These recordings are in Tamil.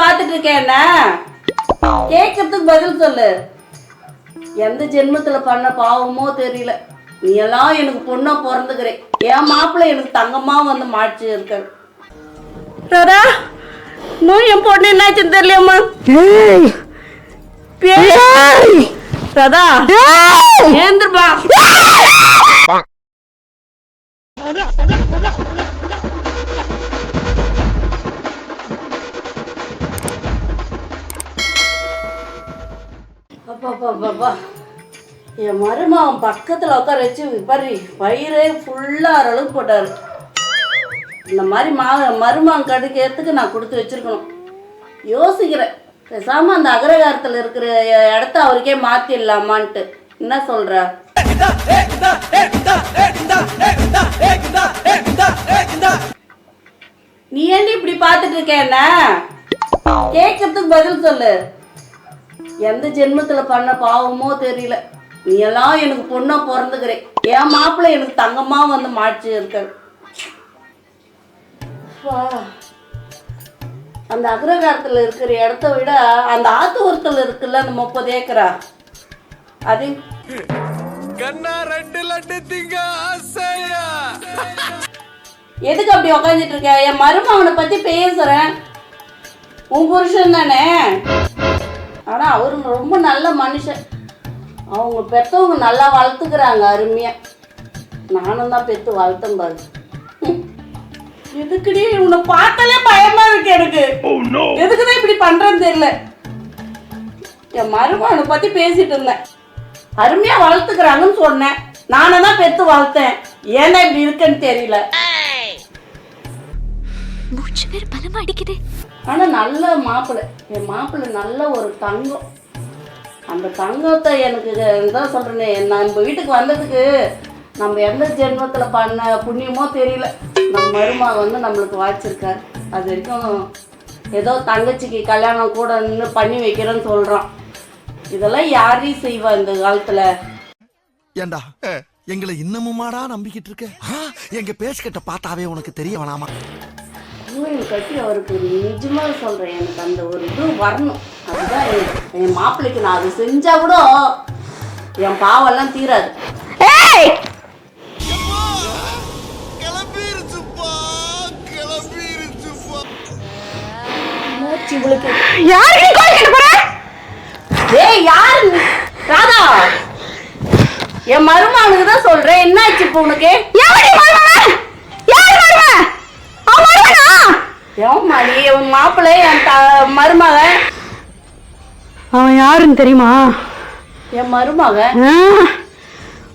பார்த்துட்டு இருக்கேன் என்ன? கேட்கறதுக்கு பதில் சொல்லு. எந்த ஜென்மத்துல பண்ண பாவமோ தெரியல. நீ எல்லாம் எனக்கு பொண்ணா பிறந்துக்கிறே. என் மாப்பிள்ளை எனக்கு தங்கமா வந்து மாற்றி இருக்க ராதா இன்னும் என் பொண்ணு என்னாச்சுன்னு தெரியலையம்மா. பேய். ராதா ஏந்திருப்பா அப்பா என் மருமகன் பக்கத்தில் உட்கார வச்சு பாரு பயிரே ஃபுல்லாக அரளவுக்கு போட்டார். இந்த மாதிரி மா மருமகன் கடுக்கிறதுக்கு நான் கொடுத்து வச்சிருக்கணும். யோசிக்கிறேன். பேசாமல் அந்த அக்ரகாரத்தில் இருக்கிற இடத்த அவருக்கே மாற்றிடலாமான்ட்டு என்ன சொல்கிற நீ ஏன்டி இப்படி பார்த்துட்டு இருக்க என்ன? கேட்கறதுக்கு பதில் சொல்லு. எந்த ஜென்மத்துல பண்ண பாவமோ தெரியல. நீ எல்லாம் எனக்கு பொண்ணா பிறந்துக்கிறே என் மாப்பிள்ளை எனக்கு தங்கமா வந்து மாற்றி இருக்க. அந்த அக்ரகாரத்துல இருக்கிற இடத்த விட அந்த ஆத்தூரத்துல இருக்குல்ல அந்த முப்பது ஏக்கரா? அது? எதுக்கு அப்படி உக்காந்துட்டு இருக்க? என் மருமகனை பத்தி பேசுறேன். உன் புருஷன் தானே? ஆனா அவரு ரொம்ப நல்ல மனுஷன். அவங்க பெத்தவங்க நல்லா வளர்த்துக்கிறாங்க அருமையா. நானும் தான் பெத்து வளர்த்தேன் பாரு. எதுக்குடி உன்னை பார்த்தாலே பயமா இருக்கு எனக்கு? எதுக்குதான் இப்படி பண்றேன்னு தெரியல. என் மருமகனை பத்தி பேசிட்டு இருந்தேன். அருமையா வளர்த்துக்கிறாங்கன்னு சொன்னேன். நானே தான் பெத்து வளர்த்தேன். ஏன்னா இப்படி இருக்குன்னு தெரியல. மூச்சு வேற பலமா அடிக்குது. ஆனால் நல்ல மாப்பிள்ளை. என் மாப்பிள்ளை நல்ல ஒரு தங்கம். அந்த தங்கத்தை எனக்கு தான் சொல்றேனே நம்ம வீட்டுக்கு வந்ததுக்கு நம்ம எந்த ஜென்மத்தில் பண்ண புண்ணியமோ தெரியல. நம்ம மருமா வந்து நம்மளுக்கு வாய்ச்சிருக்காரு. அது வரைக்கும் ஏதோ தங்கச்சிக்கு கல்யாணம் கூட நின்று பண்ணி வைக்கிறேன்னு சொல்கிறோம் இதெல்லாம் யாரையும் செய்வா இந்த காலத்தில்? ஏண்டா? எங்களை இன்னமுமாடா நம்பிக்கிட்டு இருக்க? எங்கள் எங்க பார்த்தாவே உனக்கு தெரிய வேணாமா? கோயில் கட்டி அவருக்கு நிஜமா சொல்றேன். எனக்கு அந்த ஒரு இது வரணும். அதுதான் என் என் மாப்பிள்ளைக்கு நான் அது செஞ்சா கூட என் பாவெல்லாம் தீராது. என் மருமகனுக்கு தான் சொல்றேன். என்னாச்சு இப்போ உனக்கு யாரு மருமகன் யாரு மருமகன் அவன் மருமகனா மணி உன் மாப்பிள்ளை என் த மருமகன் அவன் யாருன்னு தெரியுமா? என் மருமகன் ஆ,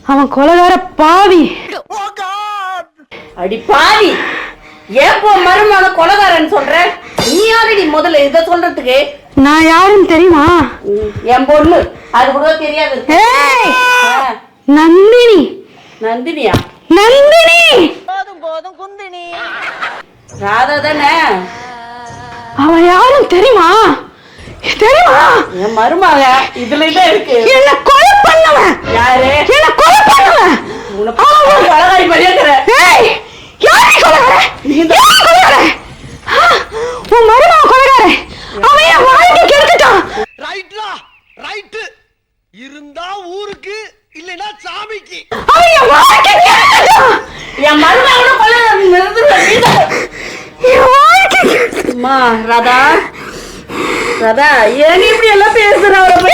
அவன் கொலகார பாவி. அடி பாவி. ஏன் போ மருமகனை கொலகாரன்னு சொல்ற? நீ யாரடி முதல்ல இதை சொல்றதுக்கு? நான் யாருன்னு தெரியுமா? ம், என் பொண்ணு. அது கூட தெரியாது. ஏய்! ஆ, நந்தினி. நந்தினியா? நந்தினி! ராதா தானே? அவன் யாருன்னு தெரியுமா? தெரியுமா? என் மருமக இதுல தான் இருக்கு. என்ன கொலை பண்ணவன். யாரு? என்ன கொலை பண்ணவன். உன்னை பார்த்து அழகாய் மரியாதை ஏய் யாரை கொலைகார யாரை கொலைகார உன் மருமகன் கொலைகார அவன் என் வாழ்க்கை கெடுத்துட்டான். ரைட்லா ரைட்டு. இருந்தா ஊருக்கு இல்லைன்னா சாமிக்கு. அவன் என் வாழ்க்கை கெடுத்துட்டான். என் மருமகனை கொலை நிறுத்துறேன் அம்மா ராதா. ராதா ஏன் இப்படி எல்லாம் பேசுற? அவரை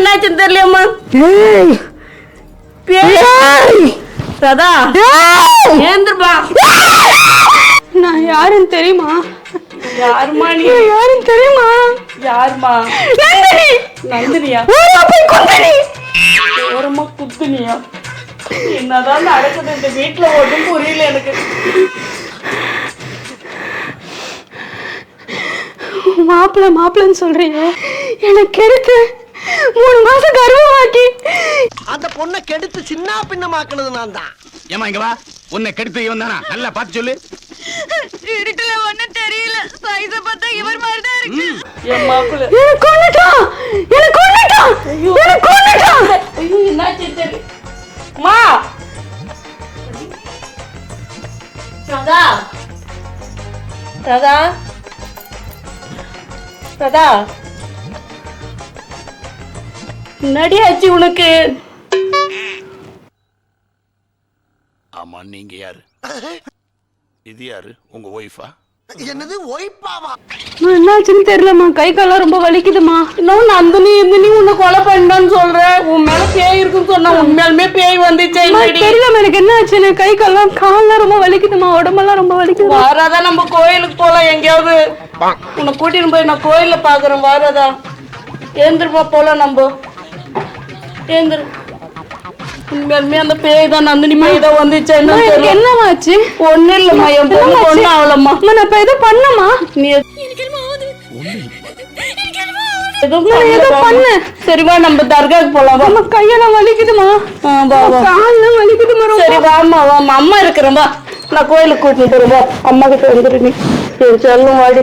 என்னாச்சுன்னு தெரியலையம்மா. ராதா. ஏந்திருப்பா நான் யாருன்னு தெரியுமா? யாருமா நீ? யாருன்னு தெரியுமா? யாருமா நந்தினி. நந்தினியா? போய் ஓரமா குத்துனியா என்னதான் நடக்குது இந்த வீட்டுல ஒன்றும் புரியல எனக்கு. மாப்பிள்ள மாப்பிள்ளன்னு சொல்றீங்க எனக்கு எடுத்து மூணு மாசம் கர்ப்பமாக்கி. அந்த பொண்ணை கெடுத்து சின்ன பின்னமாக்குனது நான் தான் ஏமா இங்க வா. உன்னை கெடுத்து இவன் தானா? நல்லா பார்த்து சொல்லு. இருட்டுல ஒண்ணும் தெரியல. சைஸ பார்த்தா இவர் மாதிரி தான் இருக்கு என் மாப்பிள்ள. எனக்கு கொன்னுட்டான் எனக்கு கொன்னுட்டான் எனக்கு கொன்னுட்டான் ஐயோ என்னாச்சு தெரியல மா. ராதா. ராதா. ராதா. ஆச்சு உனக்கு. ஆமா நீங்க யாரு? இது யாரு? உங்க ஒய்ஃபா என்னது ஒய்ப்பாவா அம்மா, என்னாச்சுன்னு தெரியலம்மா. கை கால்லாம் ரொம்ப வலிக்குதுமா இன்னும் நந்தினி இந்தினி உன்னை கொலை பண்ணான்னு சொல்றேன் உன் மேல பேய் இருக்குன்னு சொன்னா உண்மையாலுமே பேய் வந்துச்சே தெரியலம்மா எனக்கு என்ன ஆச்சு எனக்கு கை கால்லாம் கால்லாம் ரொம்ப வலிக்குதுமா உடம்பெல்லாம் ரொம்ப வலிக்குது. வாராதா நம்ம கோயிலுக்கு போலாம் எங்கேயாவது. உன்னை கூட்டின்னு போய் நான் கோயில்ல பாக்குறேன் வாராதா. ஏந்திருப்பா போலாம் நம்ம. ஏந்திரு. உண்மையாலுமே அந்த பேய் தான் நந்தினி பேய் தான் வந்துச்சா அம்மா, என்ன எனக்கு என்னம்மா ஆச்சு ஒண்ணு இல்லம்மா என் பொண்ணு? ஒண்ணு ஆகலம்மா அம்மா, நான் இப்ப எதுவும் பண்ணமா நீ ஏதோ பண்ணல. பண்ணேன். சரி வா நம்ம தர்காவுக்கு போலாம் வா. அம்மா கையெல்லாம் வலிக்குதுமா கால்லாம் வலிக்குதுமா சரி வாம்மா அம்மா இருக்கிறேன் வா. நான் கோயிலுக்கு கூட்டிட்டு போறேன் வா. அம்மா கிட்ட வந்துரு நீ. சொல்லும் வாடி.